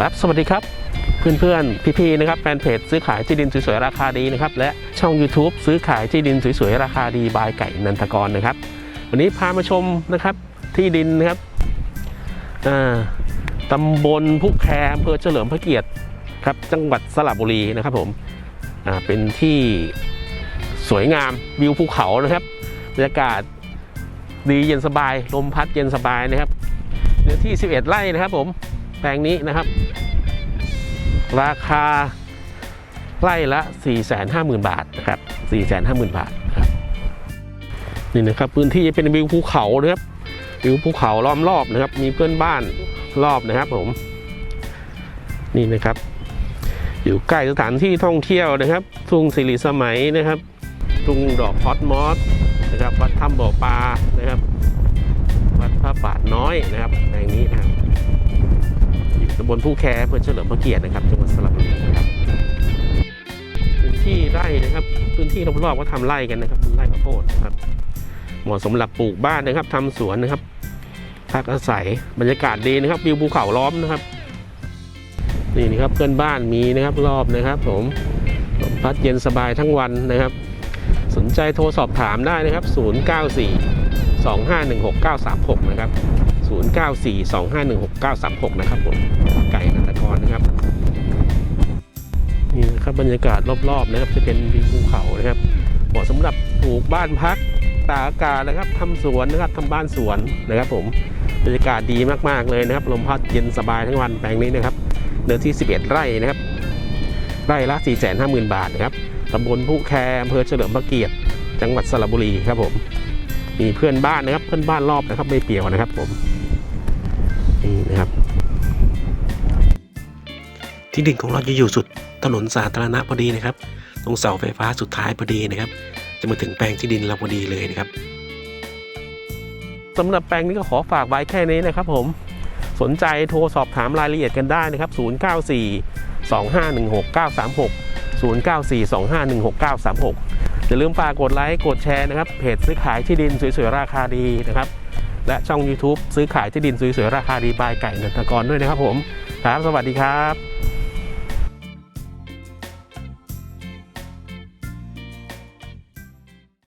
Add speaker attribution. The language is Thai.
Speaker 1: ครับสวัสดีครับเพื่อนๆพี่ๆนะครับแฟนเพจซื้อขายที่ดินสวยๆราคาดีนะครับและช่อง YouTube ซื้อขายที่ดินสวยๆราคาดีบายไก่นันทกรนะครับ วันนี้พามาชมนะครับที่ดินนะครับตำบลผู้แคมอำเภอเฉลิมพระเกียรติครับจังหวัดสระบุรีนะครับผมเป็นที่สวยงามวิวภูเขานะครับบรรยากาศดีเย็นสบายลมพัดเย็นสบายนะครับเนื้อที่ 11 ไร่นะครับผม แปลงนี้นะครับ ราคาไร่ละ 450,000 บาทนะครับ 450,000 บาทครับนี่นะครับพื้นที่จะเป็นวิวภูเขานะครับวิวภูเขาล้อมรอบนะครับ มีเพื่อนบ้านรอบนะครับผม นี่นะครับ อยู่ใกล้สถานที่ท่องเที่ยวนะครับ ทุ่งสิริสมัยนะครับ ทุ่งดอกคอสมอสนะครับวัดถ้ำบ่อปลานะครับ วัดพระบาทน้อยนะครับแห่งนี้นะครับอยู่ตำบลผู้แคอำเภอเฉลิมพระเกียรตินะครับจังหวัดสระบุรีนะครับพื้นที่ไร่นะครับ พื้นที่รอบๆก็ทำไร่กันนะครับไร่ข้าวโพดนะครับเหมาะสำหรับปลูกบ้านนะครับทำสวนนะครับพักอาศัยบรรยากาศดีนะครับวิวภูเขาล้อมนะครับนี่นะครับเพื่อนบ้านมีนะครับรอบนะครับ ผมลมพัดเย็นสบายทั้งวันนะครับ สนใจโทรสอบถามได้นะครับ 094 2516 936 นะครับ 0942516936 นะครับผมไก่นันตกรนะครับ นี่นะครับบรรยากาศรอบๆนะครับ จะเป็นวิวภูเขานะครับเหมาะสำหรับปลูกบ้านพักตากอากาศนะครับทำสวนนะครับทำบ้านสวนนะครับ ผมบรรยากาศดีมากๆเลยนะครับ ลมพัดเย็นสบายทั้งวันแปลงนี้นะครับเนื้อที่ 11 ไร่นะครับ ไร่ละ 450,000 บาทนะครับตำบลผู้แคร์อำเภอเฉลิมพระเกียรติ จังหวัดสระบุรีครับผม มีเพื่อนบ้านนะครับ เพื่อนบ้านรอบนะครับ ไม่เปี่ยวนะครับผมนี่นะครับ ที่ดินของเราจะอยู่สุดถนนสาธารณะพอดีนะครับ ตรงเสาไฟฟ้าสุดท้ายพอดีนะครับ จะมาถึงแปลงที่ดินเราพอดีเลยนะครับสำหรับแปลงนี้ก็ขอฝากไว้แค่นี้นะครับ ผมสนใจโทรสอบถามรายละเอียดกันได้นะครับ 094 2516 936 094 2516 936 อย่าลืมฝากกดไลค์กดแชร์นะครับเพจซื้อขายที่ดินสวยๆราคาดีนะครับและช่อง YouTube ซื้อขายที่ดินสวยๆราคาดีบายไก่นันทกรด้วยนะครับผมครับ สวัสดีครับ